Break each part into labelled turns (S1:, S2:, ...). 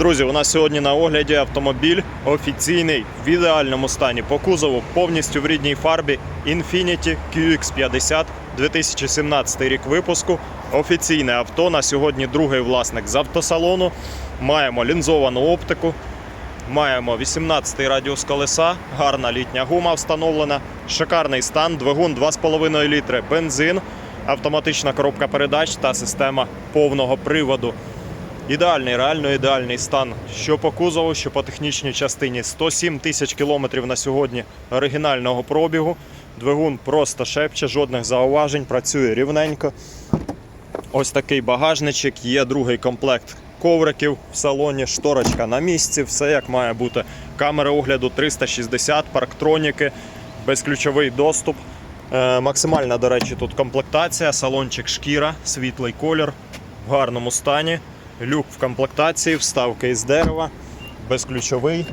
S1: Друзі, у нас сьогодні на огляді автомобіль офіційний в ідеальному стані по кузову, повністю в рідній фарбі Infiniti QX50 2017 рік випуску. Офіційне авто. На сьогодні другий власник з автосалону. Маємо лінзовану оптику, Маємо 18-й радіус колеса, гарна літня гума встановлена, шикарний стан, двигун 2,5 літри, бензин, автоматична коробка передач та система повного приводу. Ідеальний, реально ідеальний стан. Що по кузову, що по технічній частині. 107 тисяч кілометрів на сьогодні оригінального пробігу. Двигун просто шепче, жодних зауважень, працює рівненько. Ось такий багажничок, є другий комплект ковриків в салоні, шторочка на місці, все як має бути. Камери огляду 360, парктроніки, безключовий доступ. Е, максимальна, до речі, тут комплектація, салончик шкіра, світлий колір в гарному стані. Люк в комплектації, вставки із дерева, безключовий.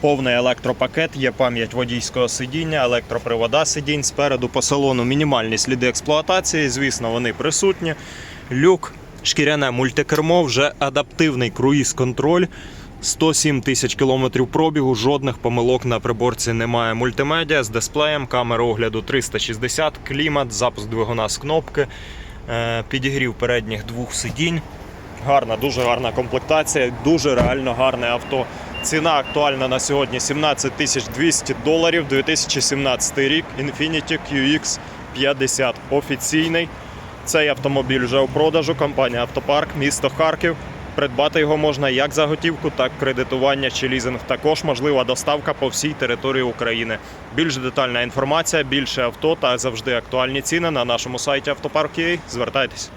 S1: Повний електропакет, є пам'ять водійського сидіння, електропривода сидінь спереду по салону, мінімальні сліди експлуатації, звісно, вони присутні. Люк, шкіряне мультикермо, вже адаптивний круїз-контроль. 107 тисяч кілометрів пробігу, жодних помилок на приборці немає. Мультимедіа з дисплеєм, камера огляду 360, клімат, запуск двигуна з кнопки, підігрів передніх двох сидінь. Гарна, дуже гарна комплектація, дуже реально гарне авто. Ціна актуальна на сьогодні 17 тисяч 200 доларів. 2017 рік Infiniti QX 50 офіційний. Цей автомобіль вже у продажу. Компанія Автопарк, місто Харків. Придбати його можна як за готівку, так і кредитування чи лізинг. Також можлива доставка по всій території України. Більш детальна інформація, більше авто та завжди актуальні ціни на нашому сайті Автопарк.ua. Звертайтесь.